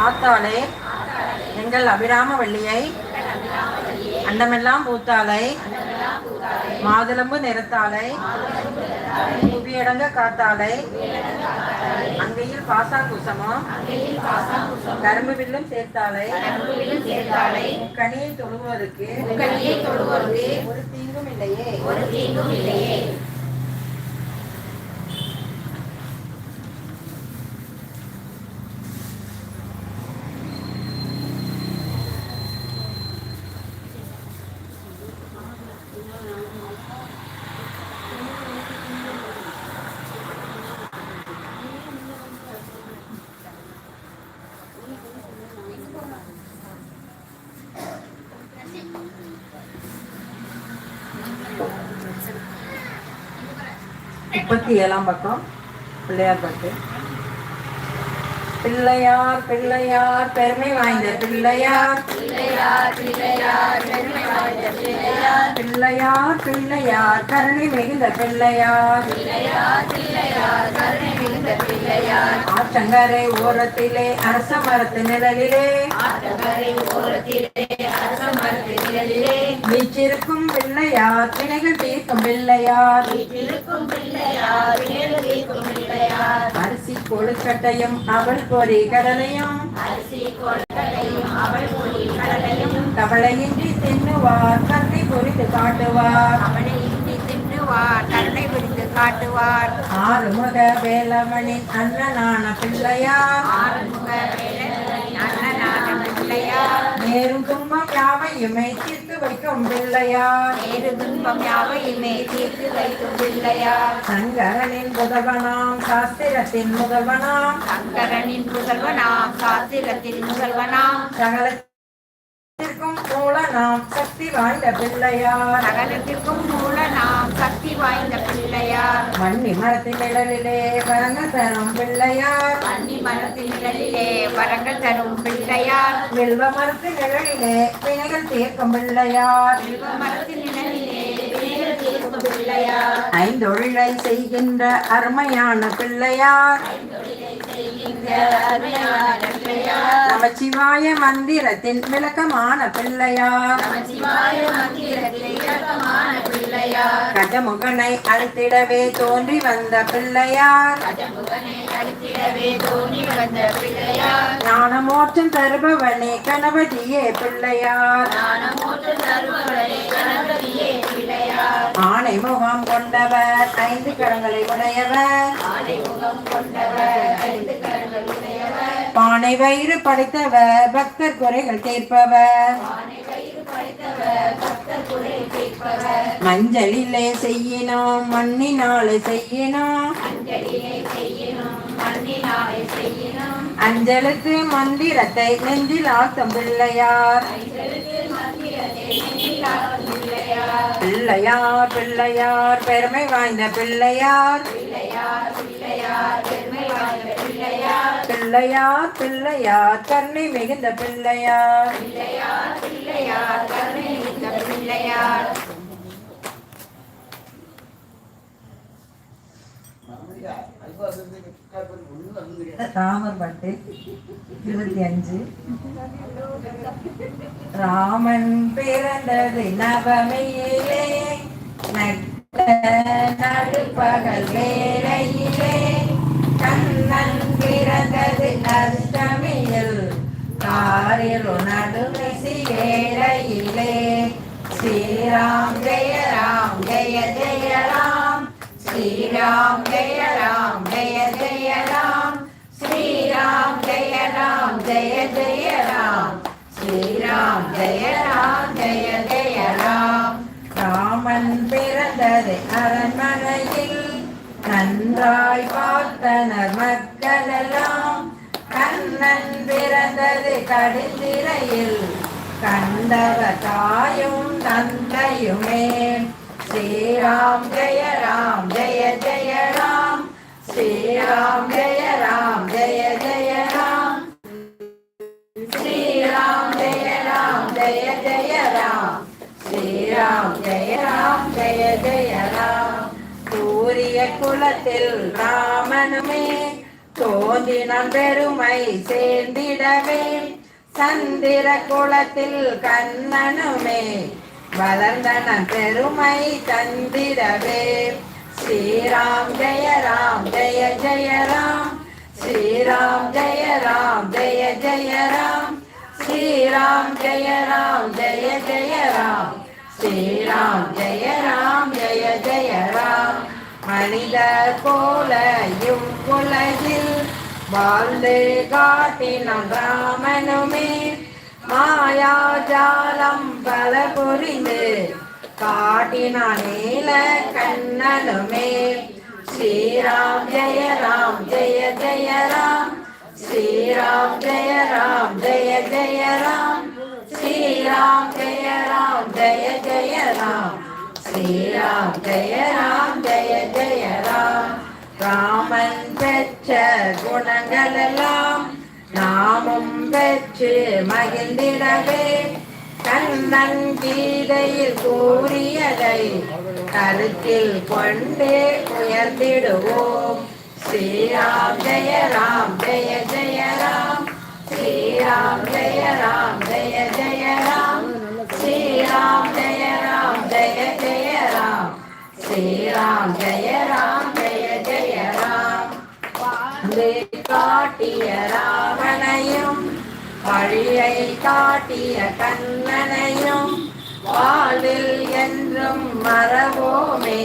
ஆத்தாளே எங்கள் அபிராம வள்ளியை அண்டமெல்லாம் பூத்தாளை மாதுளம்பு நிறத்தாளை புவியடங்க காத்தாளை அங்கையில் பாசாங்குசமும் கரும்பு வில்லும் சேர்த்தாளை கனியை தொழுவதற்கு ஒரு தீங்கும் இல்லையே. ஒரு தீங்கும் இல்லையே. முப்பத்தி ஏழாம் பக்கம் பிள்ளையார் பாட்டு பிள்ளையார் பிள்ளையார் பெருமை வாய்ந்த பிள்ளையார். பிள்ளையார் பிள்ளையார் பெருமை வாய்ந்த பிள்ளையார். பிள்ளையார் பிள்ளையார் கருணை மிகுந்த பிள்ளையார். பிள்ளையார் பிள்ளையார் கருணை மிகுந்த பிள்ளையார். ஆற்றங்கரை ஓரத்திலே அரச மரத்து நிழலிலே. ஆற்றங்கரை ஓரத்திலே அரச மரத்து நிழலிலே. வீச்சிருக்கும் பிள்ளையார் வினைகள் தீர்க்கும் பிள்ளையார். தீர்க்கும் பிள்ளையார். அரிசி கொழுக்கட்டையும் அவள் பொறி கடலையும் கவலையின்றி தின்னுவார் கண்ணை பொறித்து காட்டுவார். கருணை பிடித்து காட்டுவார் ஆறுமுக வேலவனின் அண்ணனான பிள்ளையார். அண்ணனான பிள்ளையார் நேரும் துன்பம் யாவையுமே தீர்த்து வைக்கும் பிள்ளையார் ஏது துன்பம் யாவையுமே தீர்த்து வைக்கும் பிள்ளையார் சங்கரனின் புதல்வனாம் சாஸ்திரத்தின் முதல்வனாம் சங்கரனின் முதல்வனாம் சாத்திரத்தின் முதல்வனாம் சகலத்திற்கும் மூலனாம் சக்தி வாய்ந்த பிள்ளையார் சகலத்திற்கும் மூலனாம் சக்தி வாய்ந்த பிள்ளையார் வன்னி மரத்தின் நிழலிலே வரங்க தரும் பிள்ளையார் அன்னி மரத்தின் நிழலிலே வரங்கள் தரும் பிள்ளையார் வில்வ நிழலிலே வினைகள் தீர்க்கும் பிள்ளையார். ஐந்தொழிலை செய்கின்ற அருமையான பிள்ளையார். நமச்சிவாய மந்திரத்தின் விளக்கமான பிள்ளையார். கஜமுகனை அழுத்திடவே தோன்றி வந்த பிள்ளையார். கஜமுகனை அழுத்திடவே வந்த பிள்ளையார் ஞானமோற்றம் தருபவனே கணபதியே பிள்ளையார். ஞானமோற்று கணபதியே பிள்ளையார் ஆணை முகம் கொண்டவர் ஐந்து கரங்களை உடையவர். முகம் கொண்டவர் ஐந்து உடையவர் பானை வயிறு படைத்தவர் பக்தர் குறைகள் தீர்ப்பவர். கேட்பவர் மஞ்சளிலே செய்யினோம் மண்ணினாலே செய்யினோம். அஞ்சலுக்கு மந்திரத்தை நெஞ்சில் ஆக்கும் பிள்ளையார். பிள்ளையார் பிள்ளையார் பெருமை வாய்ந்த பிள்ளையார். பிள்ளையார் பிள்ளையார் பெருமை மிகுந்த பிள்ளையார் பிள்ளையார் கருணை மிக்க பிள்ளையார் ராமர் பட்டு இருபத்தி அஞ்சு. ராமன் பிறந்தது நவமையிலே நட்ட நடுப்பகல் வேலையிலே கண்ணன் பிறந்தது அஷ்டமியில். காரில் நடுநிசி வேலையிலே ஸ்ரீராம் ஜெய ராம் ஜெய ஜெய ராம் ஸ்ரீராம் ஜெய ராம் அரண்மனையில் நன்றாய் பார்த்தனர் மக்களெல்லாம். கண்ணன் பிறந்தது கடுந்திரையில். கண்டவர் தாயும் தந்தையுமே. ஸ்ரீராம் ஜெய ராம் ஜெய ஜெய ராம். ஸ்ரீராம் ஜெய ராம் ஜெய ஜெய ராம். ஸ்ரீராம் ஜெய ராம் ஜெய ஜெய ராம். ஸ்ரீராம் ஜெய ராம் ஜெய ஜெய ராம் பெரிய குலத்தில் ராமனுமே தோன்றினம் பெருமை சேர்ந்திடவே சந்திர குலத்தில் கண்ணனுமே வளர்ந்தனன் பெருமை தந்திடவே. ஸ்ரீராம் ஜெய ராம் ஜெய ஜெய ராம் ஸ்ரீராம் ஜெய ராம் ஜெய ஜெய ராம் ஸ்ரீராம் ஜெய ராம் ஜெய ஜெய ராம் ஸ்ரீராம் ஜெய ராம் ஜெய ஜெய ராம். மனிதர் போல இவ்வுலகில் வாழ்ந்து காட்டினம் ராமனுமே. மாயாஜாலம் பல புரிந்து காட்டினான் நீல கண்ணனுமே. ஸ்ரீராம் ஜெய ராம் ஜெய ஜெய ராம். ஸ்ரீராம் ஜெய ராம் ஜெய ஜெய ராம். ஸ்ரீராம் ஜெய ராம் ஜெய ஜெய ராம். ஸ்ரீராம் ஜெய ராம் ஜெய ஜெய ராம் ராமன் பெற்ற குணங்களெல்லாம் நாமும் பெற்று மகிழ்ந்திடவே. கண்ணன் கீதையில் கூறியதை கருத்தில் கொண்டே உயர்ந்திடுவோம். ஸ்ரீராம் ஜெய ராம் ஜெய ஜெய ராம் ஸ்ரீராம் ஜெய ராம் ஜெய ஜெய ராம் ஸ்ரீராம் ஜெய ராம் ஜெய ஜெய ஸ்ரீராம் ஜெய ராம் ஜெய ஜெய ராம் காட்டிய ராவணையும் வழியை காட்டிய கண்ணனையும் வாழ்வில் என்றும் மறவோமே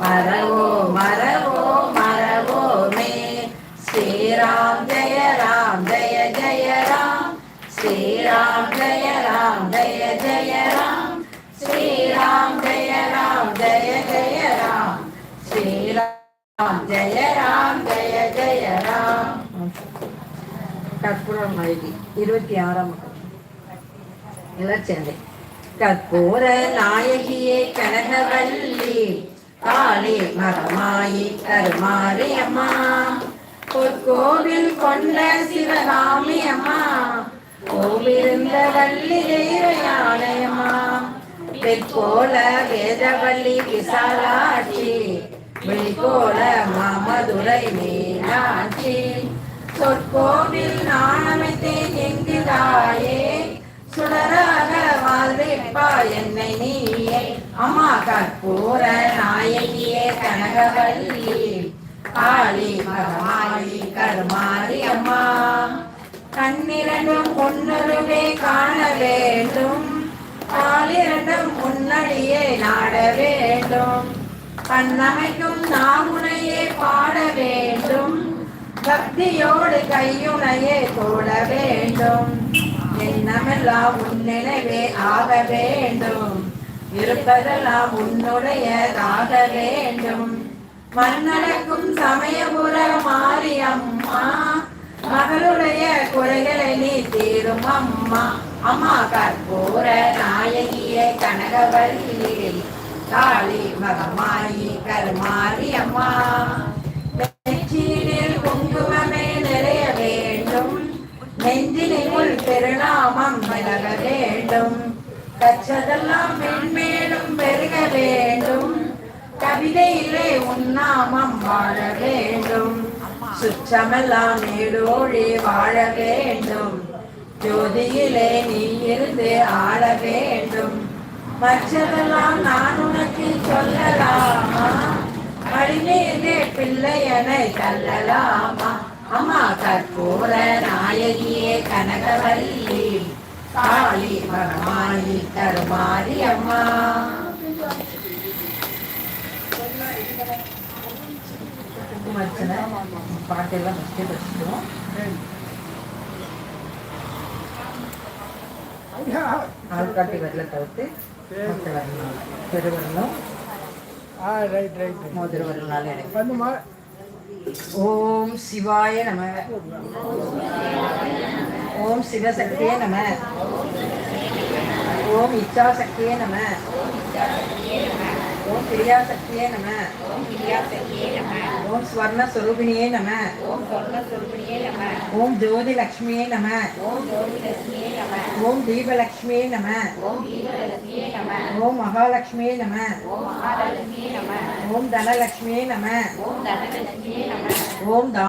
மறவோ மறவோ மறவோமே ஸ்ரீராம் ஜெய ராம் ஜெய ஜெய ராம் ஸ்ரீராம் ஜெய ராம் ஜெய ஜெய ராம் ஸ்ரீராம் ஜெய ராம் ஜய ஜய ராம் ஸ்ரீராம் ஜய ராம் ஜய ஜய ராம் கற்பூரம் அழகி இருபத்தி ஆறாம் இளச்சந்தை. கற்பூர நாயகியே கனகவல்லி. காளி மரமாயி கருமாரி அம்மா. பொற்கோவில் கொண்ட சிவகாமி அம்மா. கோவிருந்த வள்ளி தெய்வ யானையம்மா பெற்கோல வேதவள்ளி விசாலாட்சி வெளிக்கோல மாமதுரை மீனாட்சி. சொற்கோவில் நாணமைத்தேன் எங்குதாயே சுடராக வாழ்விப்பா என்னை நீயே. அம்மா கற்பூர நாயகியே கனகவல்லி. காளி மகமாயி கருமாரி அம்மா. கண்ணிரண்டும் பொன்னுருவே காண வேண்டும். காலிரண்டும் முன்னடியே நாட வேண்டும். கண்ணமைக்கும் நாமுனையே பாட வேண்டும். பக்தியோடு கையுனையே தோட வேண்டும். எண்ணமெல்லாம் உன்னினைவே ஆக வேண்டும். இருப்பதெல்லாம் உன்னுடையதாக வேண்டும். மண்ணடக்கும் சமயபுர மாரியம்மா மகளுடைய குறைகளை நீ தீரும் அம்மா. அம்மா கற்பூர நாயகியே கனகவல்லி காளி மகமாயி கருமாரி அம்மா. நெற்றியினில் குங்குமமே நிறைய வேண்டும். நெஞ்சினுள் திருநாமம் விலக வேண்டும். கற்றதெல்லாம் மென்மேலும் பெருக வேண்டும். கவிதையிலே உன்னாமம் வாழ வேண்டும். சுற்றமெல்லாம் நீடோழி வாழ வேண்டும். ஜோதியிலே நீ இருந்து ஆட வேண்டும். மற்றதெல்லாம் நான் உனக்கு சொல்லலாமா? வழிமீதே பிள்ளையனை தள்ளலாமா? அம்மா கற்பூர நாயகியே கனகவல்லி. காளி மகமாயி கருமாரி அம்மா. குங்குமர்ச்சனை பாட்டெல்லாம் ஃபஸ்ட்டே படிச்சிட்டோம் ஆள்காட்டி வரல தவிர்த்து மற்ற வரலாம் பெருவரலும் ஆ ரைட் ரைட் மோதிர வரலால் எனக்கு ஓம் சிவாய நம ஓம் சிவசக்தியே நம ஓம் இச்சாசக்தியே நம ஓம் பிரியாசக்தியே நம ஓம் கிரியாசக்தியே நம ஓம் ஸ்வர்ணஸ்வரூபிணியே நம ஓம் சொர்ணஸ்வரூபிணியே நம ஓம் ஜோதிலக்ஷ்மியே நம ஓம் ஜோதிலட்சுமியே நம ஓம் தீபலக்ஷ்மியே நம ஓம் தீபலட்சுமியே நம ஓம் மகாலட்சுமியே நம ஓம் மகாலட்சுமியே நம ஓம் தனலக்ஷ்மியே நம ஓம் தனலட்சுமியே நம ஓம்